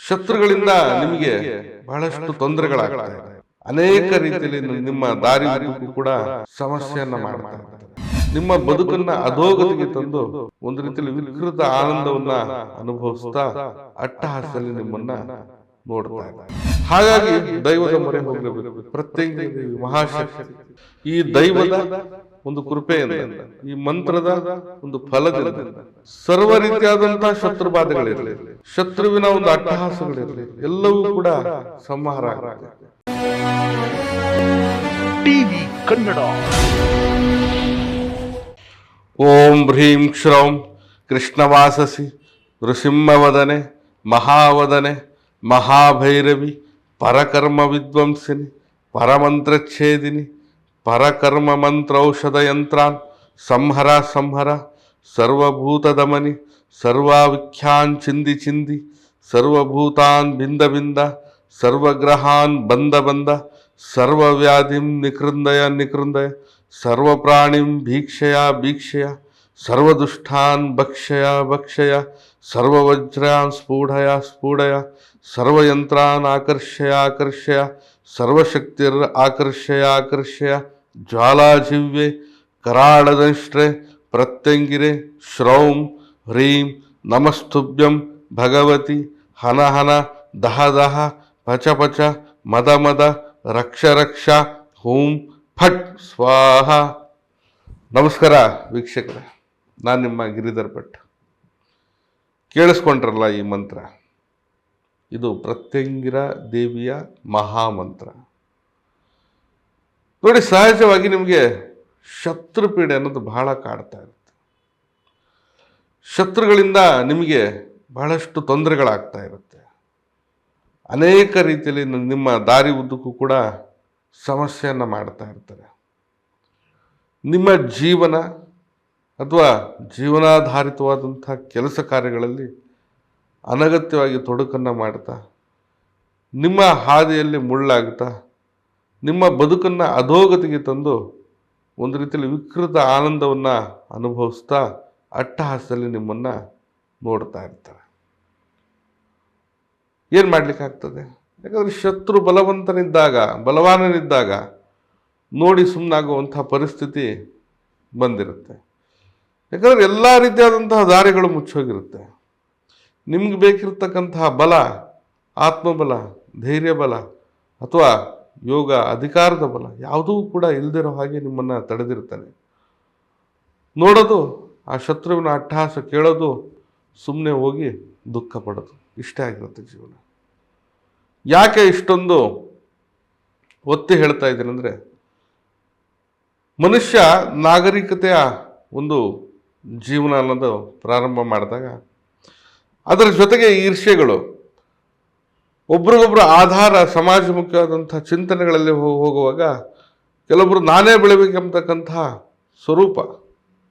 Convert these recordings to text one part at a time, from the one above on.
ಶತ್ರುಗಳಿಂದ ನಿಮಗೆ ಬಹಳಷ್ಟು ತೊಂದರೆಗಳಾಗ್ತವೆ ಅನೇಕ ರೀತಿಯಲ್ಲಿ ನಿಮ್ಮ ದಾರಿ ಕೂಡ ಸಮಸ್ಯೆಯನ್ನ ಮಾಡ್ತಾ ನಿಮ್ಮ ಬದುಕನ್ನ ಅಧೋಗತಿಗೆ ತಂದು ಒಂದು ರೀತಿಯಲ್ಲಿ ವಿಕೃತ ಆನಂದವನ್ನ ಅನುಭವಿಸ್ತಾ ಅಟ್ಟಹಾಸದಲ್ಲಿ ನಿಮ್ಮನ್ನ ನೋಡ್ತಾ ಹಾಗಾಗಿ ದೈವದ ಮೊರೆ ಹೋಗಬೇಕು. ಪ್ರತ್ಯೇಕ ಮಹಾಶಕ್ತಿ. ಈ ದೈವದ ಒಂದು ಕೃಪೆಯಿಂದ ಈ ಮಂತ್ರದ ಒಂದು ಫಲದಿಂದ ಸರ್ವ ರೀತಿಯಾದಂತಹ ಶತ್ರು ಬಾಧೆಗಳಿರಲಿ ಶತ್ರುವಿನ ಒಂದು ಅಟ್ಟಹಾಸಗಳಿರಲಿ ಎಲ್ಲವೂ ಕೂಡ ಸಂಹಾರ ಟಿವಿ ಕನ್ನಡ. ಓಂ ಹ್ರೀಂ ಶ್ರೋಂ ಕೃಷ್ಣವಾಸಸಿ ನೃಸಿಂಹವದನೆ ಮಹಾವದನೆ ಮಹಾಭೈರವಿ ಪರಕರ್ಮ ವಿದ್ವಂಸಿನಿ ಪರಮಂತ್ರಚ್ಛೇದಿನಿ ಪರಕರ್ಮ ಮಂತ್ರೌಷಧ ಯಂತ್ರಾನ್ ಸಂಹರ ಸಂಹರ సర్వభూతదమని సర్వాఖ్యాన్ చింది చింది సర్వభూతాన్ బింద బింద సర్వగ్రహాన్ బంద బంద సర్వవ్యాధిం నికృందయ నికృందయ సర్వప్రాణిం భీక్షయా భీక్షయా सर्वदुष्टान भक्षय भक्षय सर्ववज्रान स्फूढ़य स्फूढ़य सर्वयंत्रान आकर्षय आकर्षय, सर्वशक्तिर आकर्षय आकर्षय ज्वालाजिव्ये कराड़दंष्ट्रे ಪ್ರತ್ಯಂಗಿರೆ ಶ್ರೌಂ ಹ್ರೀಂ ನಮಸ್ತುಭ್ಯಂ ಭಗವತಿ ಹನ ಹನ ದಹ ದಹ ಪಚ ಪಚ ಮದ ಮದ ರಕ್ಷ ರಕ್ಷ ಹೂಂ ಫಟ್ ಸ್ವಾಹ ನಮಸ್ಕಾರ ವೀಕ್ಷಕರ, ನಾನು ನಿಮ್ಮ ಗಿರಿಧರ್ ಭಟ್. ಕೇಳಿಸ್ಕೊಂಡ್ರಲ್ಲ ಈ ಮಂತ್ರ? ಇದು ಪ್ರತ್ಯಂಗಿರ ದೇವಿಯ ಮಹಾಮಂತ್ರ. ನೋಡಿ, ಸಹಜವಾಗಿ ನಿಮಗೆ ಶತ್ರು ಪೀಡೆ ಅನ್ನೋದು ಬಹಳ ಕಾಡ್ತಾ ಇರುತ್ತೆ. ಶತ್ರುಗಳಿಂದ ನಿಮಗೆ ಬಹಳಷ್ಟು ತೊಂದರೆಗಳಾಗ್ತಾ ಇರುತ್ತೆ. ಅನೇಕ ರೀತಿಯಲ್ಲಿ ನಿಮ್ಮ ದಾರಿ ಉದ್ದಕ್ಕೂ ಕೂಡ ಸಮಸ್ಯೆಯನ್ನು ಮಾಡ್ತಾ ಇರ್ತಾರೆ. ನಿಮ್ಮ ಜೀವನ ಅಥವಾ ಜೀವನಾಧಾರಿತವಾದಂಥ ಕೆಲಸ ಕಾರ್ಯಗಳಲ್ಲಿ ಅನಗತ್ಯವಾಗಿ ತೊಡಕನ್ನು ಮಾಡ್ತಾ, ನಿಮ್ಮ ಹಾದಿಯಲ್ಲಿ ಮುಳ್ಳಾಗ್ತಾ, ನಿಮ್ಮ ಬದುಕನ್ನು ಅಧೋಗತಿಗೆ ತಂದು ಒಂದು ರೀತಿಯಲ್ಲಿ ವಿಕೃತ ಆನಂದವನ್ನು ಅನುಭವಿಸ್ತಾ ಅಟ್ಟಹಾಸದಲ್ಲಿ ನಿಮ್ಮನ್ನು ನೋಡ್ತಾ ಇರ್ತಾರೆ. ಏನು ಮಾಡಲಿಕ್ಕಾಗ್ತದೆ ಯಾಕಂದರೆ ಶತ್ರು ಬಲವಂತನಿದ್ದಾಗ, ಬಲವಾನನಿದ್ದಾಗ ನೋಡಿ ಸುಮ್ಮನಾಗುವಂಥ ಪರಿಸ್ಥಿತಿ ಬಂದಿರುತ್ತೆ. ಯಾಕಂದರೆ ಎಲ್ಲ ರೀತಿಯಾದಂತಹ ದಾರಿಗಳು ಮುಚ್ಚೋಗಿರುತ್ತೆ. ನಿಮ್ಗೆ ಬೇಕಿರ್ತಕ್ಕಂತಹ ಬಲ, ಆತ್ಮಬಲ ಧೈರ್ಯ ಬಲ ಅಥವಾ ಯೋಗ ಅಧಿಕಾರದ ಬಲ, ಯಾವುದೂ ಕೂಡ ಇಲ್ದಿರೋ ಹಾಗೆ ನಿಮ್ಮನ್ನು ತಡೆದಿರ್ತಾನೆ ನೋಡೋದು, ಆ ಶತ್ರುವಿನ ಅಟ್ಟಹಾಸ ಕೇಳೋದು ಸುಮ್ಮನೆ ಹೋಗಿ ದುಃಖ ಪಡೋದು, ಇಷ್ಟೇ ಆಗಿರುತ್ತೆ ಜೀವನ. ಯಾಕೆ ಇಷ್ಟೊಂದು ಒತ್ತಿ ಹೇಳ್ತಾ ಇದ್ದೀನಿ ಅಂದರೆ, ಮನುಷ್ಯ ನಾಗರಿಕತೆಯ ಒಂದು ಜೀವನ ಅನ್ನೋದು ಪ್ರಾರಂಭ ಮಾಡಿದಾಗ, ಅದರ ಜೊತೆಗೆ ಈರ್ಷ್ಯೆಗಳು ಒಬ್ರಿಗೊಬ್ರು ಆಧಾರ ಸಮಾಜಮುಖವಾದಂಥ ಚಿಂತನೆಗಳಲ್ಲಿ ಹೋಗುವಾಗ ಕೆಲವೊಬ್ಬರು ನಾನೇ ಬೆಳಿಬೇಕೆಂಬತಕ್ಕಂಥ ಸ್ವರೂಪ,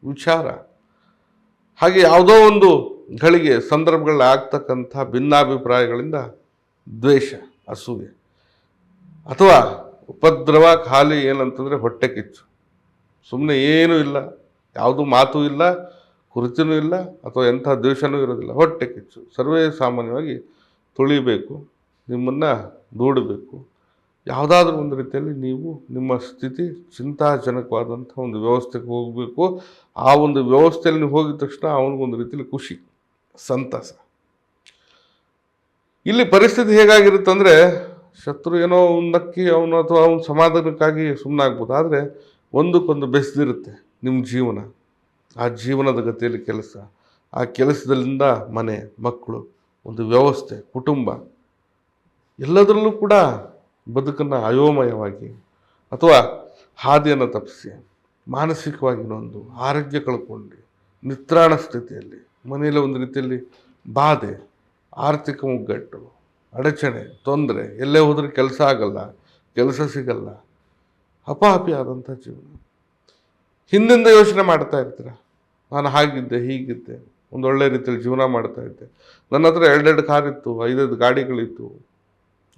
ವಿಚಾರ, ಹಾಗೆ ಯಾವುದೋ ಒಂದು ಗಳಿಗೆ, ಸಂದರ್ಭಗಳಲ್ಲಿ ಆಗ್ತಕ್ಕಂಥ ಭಿನ್ನಾಭಿಪ್ರಾಯಗಳಿಂದ ದ್ವೇಷ, ಅಸೂಯೆ, ಅಥವಾ ಉಪದ್ರವ ಖಾಲಿ ಏನಂತಂದರೆ ಹೊಟ್ಟೆ ಕಿಚ್ಚು. ಸುಮ್ಮನೆ ಏನೂ ಇಲ್ಲ, ಯಾವುದು ಮಾತು ಇಲ್ಲ ಕುರಿತನೂ ಇಲ್ಲ, ಅಥವಾ ಎಂಥ ದ್ವೇಷನೂ ಇರೋದಿಲ್ಲ, ಹೊಟ್ಟೆ ಕಿಚ್ಚು. ಸರ್ವೇ ಸಾಮಾನ್ಯವಾಗಿ ತುಳಿಬೇಕು. ನಿಮ್ಮನ್ನು ದೂಡಬೇಕು ಯಾವುದಾದ್ರೂ ಒಂದು ರೀತಿಯಲ್ಲಿ ನೀವು ನಿಮ್ಮ ಸ್ಥಿತಿ ಚಿಂತಾಜನಕವಾದಂಥ ಒಂದು ವ್ಯವಸ್ಥೆಗೆ ಹೋಗಬೇಕು. ಆ ಒಂದು ವ್ಯವಸ್ಥೆಯಲ್ಲಿ ನೀವು ಹೋಗಿದ ತಕ್ಷಣ ಅವನಿಗೊಂದು ರೀತಿಯಲ್ಲಿ ಖುಷಿ, ಸಂತಸ. ಇಲ್ಲಿ ಪರಿಸ್ಥಿತಿ ಹೇಗಾಗಿರುತ್ತೆ ಅಂದರೆ ಶತ್ರು ಏನೋ ನಕ್ಕಿ ಅವನು ಅಥವಾ ಅವನ ಸಮಾಧಾನಕ್ಕಾಗಿ ಸುಮ್ಮನಾಗ್ಬೋದು ಆದರೆ ಒಂದಕ್ಕೊಂದು ಬೆಸೆದಿರುತ್ತೆ ನಿಮ್ಮ ಜೀವನ. ಆ ಜೀವನದ ಗತಿಯಲ್ಲಿ ಕೆಲಸ, ಆ ಕೆಲಸದಲ್ಲಿಂದ ಮನೆ, ಮಕ್ಕಳು, ಒಂದು ವ್ಯವಸ್ಥೆ, ಕುಟುಂಬ. ಎಲ್ಲದರಲ್ಲೂ ಕೂಡ ಬದುಕನ್ನು ಅಯೋಮಯವಾಗಿ ಅಥವಾ ಹಾದಿಯನ್ನು ತಪ್ಪಿಸಿ ಮಾನಸಿಕವಾಗಿ ನೊಂದು ಆರೋಗ್ಯ ಕಳ್ಕೊಂಡು ನಿತ್ರಾಣ ಸ್ಥಿತಿಯಲ್ಲಿ, ಮನೆಯಲ್ಲಿ ಒಂದು ರೀತಿಯಲ್ಲಿ ಬಾಧೆ, ಆರ್ಥಿಕ ಮುಗ್ಗಟ್ಟು, ಅಡಚಣೆ, ತೊಂದರೆ, ಎಲ್ಲೇ ಹೋದರೂ ಕೆಲಸ ಆಗಲ್ಲ, ಕೆಲಸ ಸಿಗಲ್ಲ ಅಪಾಪಿ ಆದಂಥ ಜೀವನ. ಹಿಂದಿಂದ ಯೋಚನೆ ಮಾಡ್ತಾ ಇರ್ತೀರ? ನಾನು ಹಾಗಿದ್ದೆ, ಹೀಗಿದ್ದೆ ಒಂದು ಒಳ್ಳೆ ರೀತಿಯಲ್ಲಿ ಜೀವನ ಮಾಡ್ತಾ ಇದ್ದೆ. ನನ್ನ ಹತ್ರ ಎರಡೆರಡು ಕಾರ್ ಇತ್ತು ಐದೈದು ಗಾಡಿಗಳಿತ್ತು.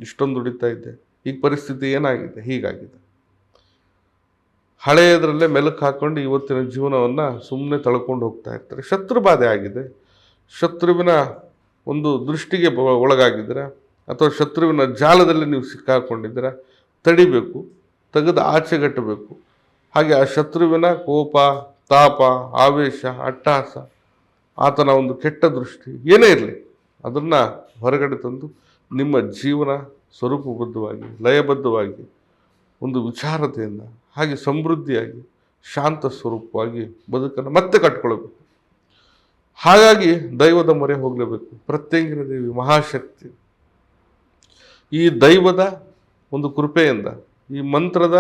ಇಷ್ಟೊಂದು ದುಡಿತಾ ಇದ್ದೆ. ಈಗ ಪರಿಸ್ಥಿತಿ ಏನಾಗಿದೆ? ಹೀಗಾಗಿದೆ. ಹಳೆಯದರಲ್ಲೇ ಮೆಲುಕು ಹಾಕ್ಕೊಂಡು ಇವತ್ತಿನ ಜೀವನವನ್ನು ಸುಮ್ಮನೆ ತಳ್ಕೊಂಡು ಹೋಗ್ತಾ ಇರ್ತಾರೆ. ಶತ್ರು ಬಾಧೆ ಆಗಿದೆ. ಶತ್ರುವಿನ ಒಂದು ದೃಷ್ಟಿಗೆ ಒಳಗಾಗಿದ್ದೀರಾ? ಅಥವಾ ಶತ್ರುವಿನ ಜಾಲದಲ್ಲಿ ನೀವು ಸಿಕ್ಕಾಕೊಂಡಿದ್ದೀರಾ? ತಡಿಬೇಕು, ತೆಗೆದು ಆಚೆಗಟ್ಟಬೇಕು. ಹಾಗೆ ಆ ಶತ್ರುವಿನ ಕೋಪ, ತಾಪ, ಆವೇಶ ಅಟ್ಟಹಾಸ ಆತನ ಒಂದು ಕೆಟ್ಟ ದೃಷ್ಟಿ ಏನೇ ಇರಲಿ, ಅದನ್ನು ಹೊರಗಡೆ ತಂದು ನಿಮ್ಮ ಜೀವನ ಸ್ವರೂಪಬದ್ಧವಾಗಿ, ಲಯಬದ್ಧವಾಗಿ, ಒಂದು ವಿಚಾರತೆಯಿಂದ, ಹಾಗೆ ಸಮೃದ್ಧಿಯಾಗಿ, ಶಾಂತ ಸ್ವರೂಪವಾಗಿ ಬದುಕನ್ನು ಮತ್ತೆ ಕಟ್ಕೊಳ್ಬೇಕು. ಹಾಗಾಗಿ ದೈವದ ಮೊರೆ ಹೋಗಲೇಬೇಕು. ಪ್ರತ್ಯಂಗಿನ ದೇವಿ ಮಹಾಶಕ್ತಿ. ಈ ದೈವದ ಒಂದು ಕೃಪೆಯಿಂದ, ಈ ಮಂತ್ರದ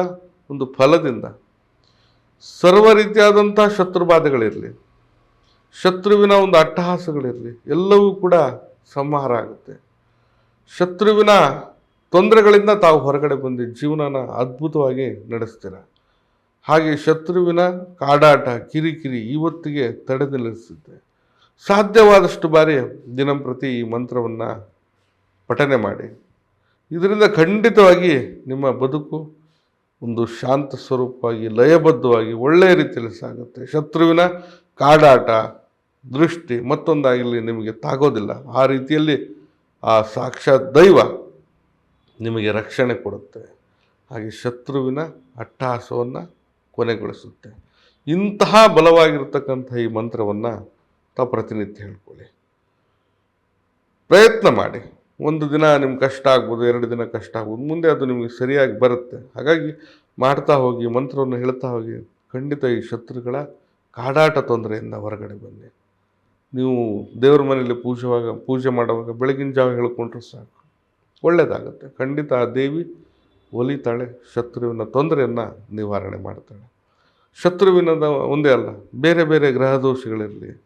ಒಂದು ಫಲದಿಂದ ಸರ್ವ ರೀತಿಯಾದಂಥ ಶತ್ರುಬಾಧೆಗಳಿರಲಿ, ಶತ್ರುವಿನ ಒಂದು ಅಟ್ಟಹಾಸಗಳಿರಲಿ, ಎಲ್ಲವೂ ಕೂಡ ಸಂಹಾರ ಆಗುತ್ತೆ. ಶತ್ರುವಿನ ತೊಂದರೆಗಳಿಂದ ತಾವು ಹೊರಗಡೆ ಬಂದು ಜೀವನನ ಅದ್ಭುತವಾಗಿ ನಡೆಸ್ತೀರ. ಹಾಗೆ ಶತ್ರುವಿನ ಕಾಡಾಟ, ಕಿರಿಕಿರಿ ಇವತ್ತಿಗೆ ತಡೆ ನಿಲ್ಲಿಸುತ್ತೆ. ಸಾಧ್ಯವಾದಷ್ಟು ಬಾರಿ ದಿನಂಪ್ರತಿ ಈ ಮಂತ್ರವನ್ನು ಪಠನೆ ಮಾಡಿ. ಇದರಿಂದ ಖಂಡಿತವಾಗಿ ನಿಮ್ಮ ಬದುಕು ಒಂದು ಶಾಂತ ಸ್ವರೂಪವಾಗಿ, ಲಯಬದ್ಧವಾಗಿ, ಒಳ್ಳೆಯ ರೀತಿಯಲ್ಲಿ ಸಾಗುತ್ತೆ. ಶತ್ರುವಿನ ಕಾಡಾಟ, ದೃಷ್ಟಿ ಮತ್ತೊಂದಾಗಲಿ ನಿಮಗೆ ತಾಗೋದಿಲ್ಲ. ಆ ರೀತಿಯಲ್ಲಿ ಆ ಸಾಕ್ಷಾತ್ ದೈವ ನಿಮಗೆ ರಕ್ಷಣೆ ಕೊಡುತ್ತೆ. ಹಾಗೆ ಶತ್ರುವಿನ ಅಟ್ಟಹಾಸವನ್ನು ಕೊನೆಗೊಳಿಸುತ್ತೆ. ಇಂತಹ ಬಲವಾಗಿರ್ತಕ್ಕಂಥ ಈ ಮಂತ್ರವನ್ನು ತಾವು ಪ್ರತಿನಿತ್ಯ ಹೇಳ್ಕೊಳ್ಳಿ. ಪ್ರಯತ್ನ ಮಾಡಿ. ಒಂದು ದಿನ ನಿಮ್ಗೆ ಕಷ್ಟ ಆಗ್ಬೋದು, ಎರಡು ದಿನ ಕಷ್ಟ ಆಗ್ಬೋದು, ಮುಂದೆ ಅದು ನಿಮಗೆ ಸರಿಯಾಗಿ ಬರುತ್ತೆ. ಹಾಗಾಗಿ ಮಾಡ್ತಾ ಹೋಗಿ ಮಂತ್ರವನ್ನು ಹೇಳ್ತಾ ಹೋಗಿ, ಖಂಡಿತ ಈ ಶತ್ರುಗಳ ಕಾಡಾಟ ತೊಂದರೆಯಿಂದ ಹೊರಗಡೆ ಬನ್ನಿ. ನೀವು ದೇವ್ರ ಮನೆಯಲ್ಲಿ ಪೂಜೆವಾಗ, ಪೂಜೆ ಮಾಡುವಾಗ ಬೆಳಗಿನ ಜಾವ ಹೇಳ್ಕೊಂಡ್ರೆ ಸಾಕು. ಒಳ್ಳೆಯದಾಗುತ್ತೆ ಖಂಡಿತ ಆ ದೇವಿ ಒಲಿತಾಳೆ, ಶತ್ರುವಿನ ತೊಂದರೆಯನ್ನು ನಿವಾರಣೆ ಮಾಡ್ತಾಳೆ. ಶತ್ರುವಿನದ ಒಂದೇ ಅಲ್ಲ, ಬೇರೆ ಬೇರೆ ಗ್ರಹ ದೋಷಗಳಿರಲಿ,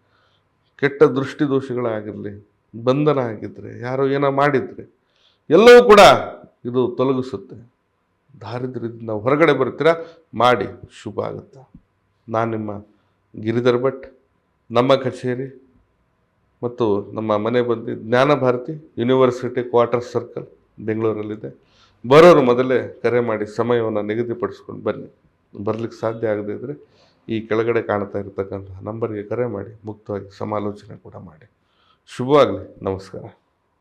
ಕೆಟ್ಟ ದೃಷ್ಟಿ ದೋಷಗಳಾಗಿರಲಿ, ಬಂಧನ ಆಗಿದ್ದರೆ ಯಾರೋ ಏನೋ ಮಾಡಿದರೆ, ಎಲ್ಲವೂ ಕೂಡ ಇದು ತೊಲಗಿಸುತ್ತೆ. ದಾರಿದ್ರ್ಯದಿಂದ ಹೊರಗಡೆ ಬರ್ತೀರಾ? ಮಾಡಿ. ಶುಭ ಆಗುತ್ತೆ? ನಾನು ನಿಮ್ಮ ಗಿರಿಧರ್ ಭಟ್, ನಮ್ಮ ಕಚೇರಿ. ಮತ್ತು ನಮ್ಮ ಮನೆ ಬಂದು Jnana Bharathi university quarter circle ಬೆಂಗಳೂರಲ್ಲಿದೆ. ಬರೋರು ಮೊದಲೇ ಕರೆ ಮಾಡಿ ಸಮಯವನ್ನು ನಿಗದಿಪಡಿಸ್ಕೊಂಡು ಬನ್ನಿ. ಬರಲಿಕ್ಕೆ ಸಾಧ್ಯ ಆಗದೇ ಇದ್ದರೆ ಈ ಕೆಳಗಡೆ ಕಾಣ್ತಾ ಇರತಕ್ಕಂಥ ನಂಬರ್ಗೆ ಕರೆ ಮಾಡಿ ಮುಕ್ತವಾಗಿ ಸಮಾಲೋಚನೆ ಕೂಡ ಮಾಡಿ. ಶುಭವಾಗಲಿ. ನಮಸ್ಕಾರ.